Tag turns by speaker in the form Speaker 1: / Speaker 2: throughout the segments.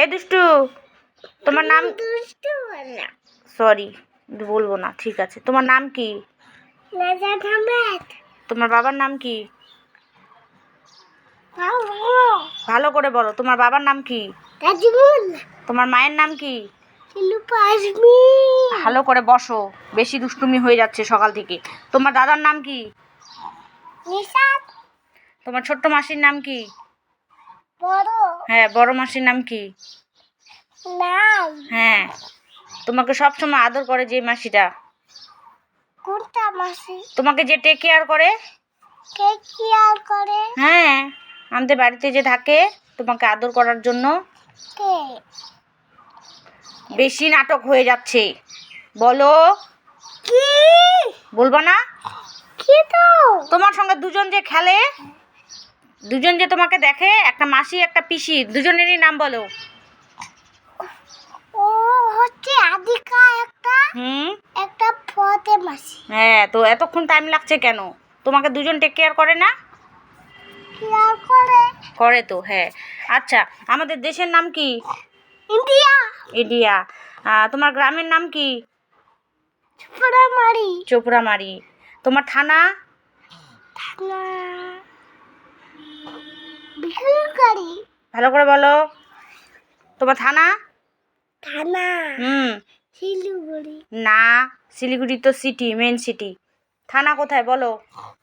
Speaker 1: এই দুষ্টু তোমার নাম
Speaker 2: দুষ্টু না
Speaker 1: সরি বলব না ঠিক আছে। তোমার নাম কি? তোমার বাবার নাম কি? ভালো করে বলো তোমার বাবার নাম কি? তোমার মায়ের নাম কি? ভালো করে বসো বেশি দুষ্টুমি হয়ে যাচ্ছে সকাল থেকে। তোমার দাদার নাম কি?
Speaker 2: নিশাত।
Speaker 1: তোমার ছোট্ট মাসির নাম কি? হ্যাঁ বড় মাসির নাম কি?
Speaker 2: নাম?
Speaker 1: হ্যাঁ তোমাকে সব সময় আদর করে যে মাসিটা।
Speaker 2: কোনটা মাসি?
Speaker 1: তোমাকে যে টেক কেয়ার করে।
Speaker 2: কে কেয়ার করে?
Speaker 1: হ্যাঁ আমাদের বাড়িতে যে থাকে তোমাকে আদর করার জন্য। বেশি নাটক হয়ে যাচ্ছে। বলো।
Speaker 2: কি?
Speaker 1: বলব না?
Speaker 2: কি তো?
Speaker 1: তোমার সঙ্গে দুজন যে খেলে দুজন যে তোমাকে দেখে একটা মাসি একটা পিসি দুজনেরই নাম বলো।
Speaker 2: ও হচ্ছে আদিকা একটা
Speaker 1: হুম?
Speaker 2: একটা ফতে মাসি।
Speaker 1: হ্যাঁ তো এতক্ষণ টাইম লাগছে কেন? তোমাকে দুজন টেক কেয়ার করে না?
Speaker 2: কেয়ার করে।
Speaker 1: করে তো হ্যাঁ। আচ্ছা আমাদের দেশের নাম কি?
Speaker 2: ইন্ডিয়া।
Speaker 1: ইন্ডিয়া। তোমার গ্রামের নাম কি?
Speaker 2: চোপড়ামারি।
Speaker 1: চোপড়ামারি। তোমার থানা?
Speaker 2: থানা
Speaker 1: ভালো করে বলো। তোমার থানা?
Speaker 2: থানা।
Speaker 1: হুম।
Speaker 2: শিলিগুড়ি।
Speaker 1: না শিলিগুড়ি তো সিটি মেন সিটি থানা কোথায় বলো?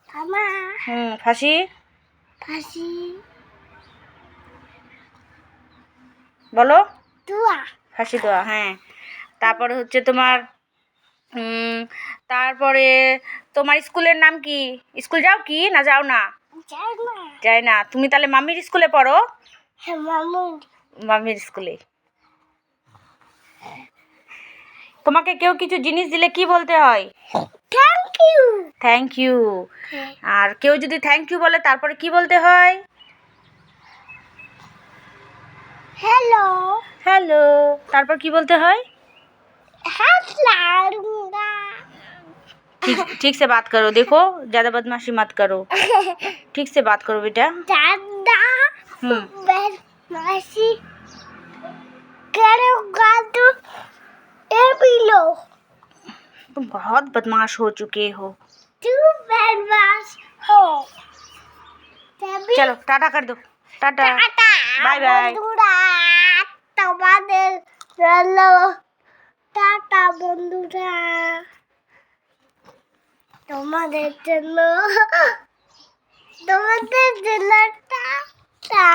Speaker 2: থানা।
Speaker 1: হুম ফাঁসি?
Speaker 2: ফাঁসি।
Speaker 1: বলো।
Speaker 2: দুয়া।
Speaker 1: ফাঁসি দেওয়া হ্যাঁ। তারপরে হচ্ছে তোমার তারপরে তোমার স্কুলের নাম কি? স্কুল যাও কি? না যাও না?
Speaker 2: যাই না
Speaker 1: তুমি তাহলে মামির স্কুলে পড়ো? মামির। স্কুলে তোমাকে কেউ কিছু জিনিস দিলে কি বলতে হয়?
Speaker 2: থ্যাংক ইউ
Speaker 1: থ্যাংক ইউ আর কেউ যদি থ্যাংক ইউ বলে তারপরে কি বলতে হয়?
Speaker 2: হ্যালো
Speaker 1: হ্যালো তারপর কি বলতে হয়?
Speaker 2: হ্যাঁ
Speaker 1: ठीक ठीक से बात करो देखो ज़्यादा बदमाशी मत करो ठीक से बात करो बेटा
Speaker 2: दादा
Speaker 1: हम्म
Speaker 2: बदमाशी करूंगा तो ये भी लो
Speaker 1: तुम बहुत बदमाश हो चुके हो
Speaker 2: तू बदमाश हो तभी
Speaker 1: चलो टाटा कर दो टाटा
Speaker 2: টাটা
Speaker 1: বাই বাই
Speaker 2: বন্ধুরা তোমাদের জন্য টাটা বন্ধুরা তোমাদের জন্য তোমাদের জন্য টাটা